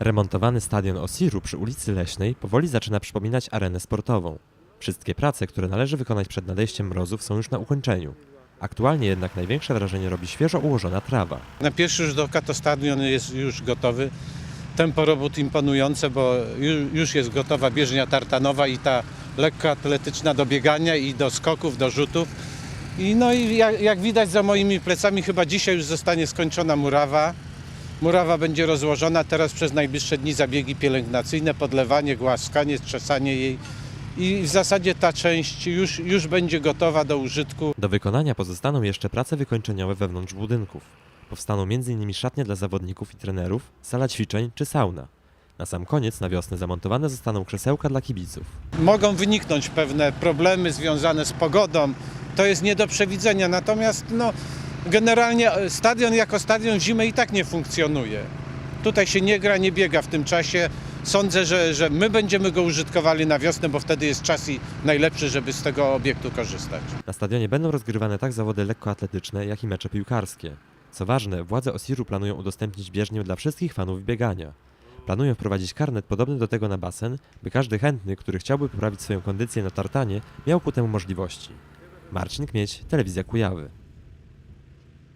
Remontowany stadion Osiru przy ulicy Leśnej powoli zaczyna przypominać arenę sportową. Wszystkie prace, które należy wykonać przed nadejściem mrozów są już na ukończeniu. Aktualnie jednak największe wrażenie robi świeżo ułożona trawa. Na pierwszy rzut oka to stadion jest już gotowy. Tempo robót imponujące, bo ju- już jest gotowa bieżnia tartanowa i ta lekkoatletyczna do biegania i do skoków, do rzutów. I no i jak, jak widać za moimi plecami chyba dzisiaj już zostanie skończona murawa. Murawa będzie rozłożona teraz przez najbliższe dni zabiegi pielęgnacyjne, podlewanie, głaskanie, czesanie jej. I w zasadzie ta część już, już będzie gotowa do użytku. Do wykonania pozostaną jeszcze prace wykończeniowe wewnątrz budynków. Powstaną m.in. szatnie dla zawodników i trenerów, sala ćwiczeń czy sauna. Na sam koniec na wiosnę zamontowane zostaną krzesełka dla kibiców. mogą wyniknąć pewne problemy związane z pogodą. To jest nie do przewidzenia. Natomiast no, generalnie e, stadion jako stadion zimę i tak nie funkcjonuje. Tutaj się nie gra, nie biega w tym czasie. Sądzę, że, że my będziemy go użytkowali na wiosnę, bo wtedy jest czas i najlepszy, żeby z tego obiektu korzystać. Na stadionie będą rozgrywane tak zawody lekkoatletyczne, jak i mecze piłkarskie. Co ważne, władze Osiru planują udostępnić bieżnię dla wszystkich fanów biegania. Planują wprowadzić karnet podobny do tego na basen, by każdy chętny, który chciałby poprawić swoją kondycję na tartanie, miał ku temu możliwości. Marcin Kmieć, Telewizja Kujawy.